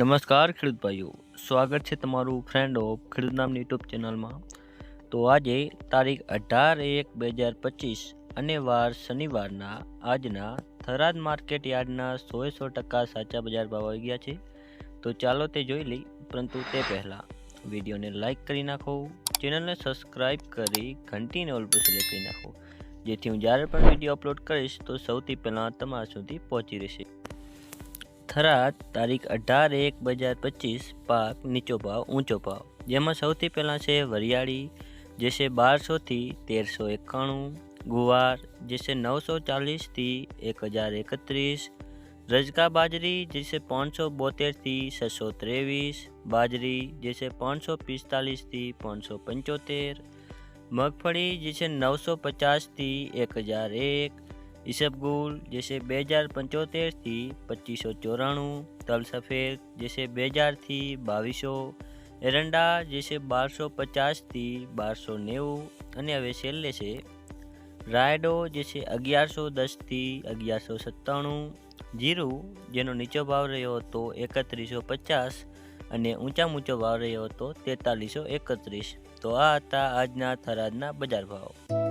નમસ્કાર ખેડૂત ભાઈઓ, સ્વાગત છે તમારું ફ્રેન્ડ ઓફ ખેડૂત નામની યુટ્યુબ ચેનલમાં તો આજે તારીખ અઢાર એક બે હજાર પચીસ અને વાર શનિવારના આજના થરાદ માર્કેટ યાર્ડના સોએ સો ટકા સાચા બજાર ભાવ આવી ગયા છે. તો ચાલો તે જોઈ લઈ પરંતુ તે પહેલાં વિડીયોને લાઇક કરી નાખો ચેનલને સબસ્ક્રાઈબ કરી ઘંટીને ઓલ પર સિલેક્ટ કરી નાખો. જેથી હું જ્યારે પણ વીડિયો અપલોડ કરીશ, તો સૌથી પહેલાં તમારા સુધી પહોંચી રહેશે. થરાદ, તારીખ અઢાર એક બે હજાર પચીસ, પાક નીચો ભાવ, ઊંચો ભાવ. જેમાં સૌથી પહેલાં છે વરિયાળી, જે છે બારસોથી તેરસો એકાણું, ગુવાર, જે છે નવસો ચાલીસથી એક હજાર એકત્રીસ, રજકા બાજરી, જે છે પાંચસો બોતેરથી છસો ત્રેવીસ, બાજરી, જે છે પાંચસો પિસ્તાલીસથી પાંચસો પંચોતેર, મગફળી, જે છે નવસો પચાસથી એક હજાર એક ઈસબગુલ જેસે બે હજાર પંચોતેરથી પચીસો ચોરાણું તલ સફેદ જે બે હજારથી બાવીસો, એરંડા જે બારસો પચાસથી બારસો નેવું અને હવે છેલ્લે છે રાયડો જે છે અગિયારસો દસથી અગિયારસો સત્તાણું. જીરું જેનો નીચો ભાવ રહ્યો હતો એકત્રીસો પચાસ અને ઊંચા ઊંચો ભાવ રહ્યો હતો તેતાલીસો એકત્રીસ. તો આ હતા આજના થરાદના બજાર ભાવ.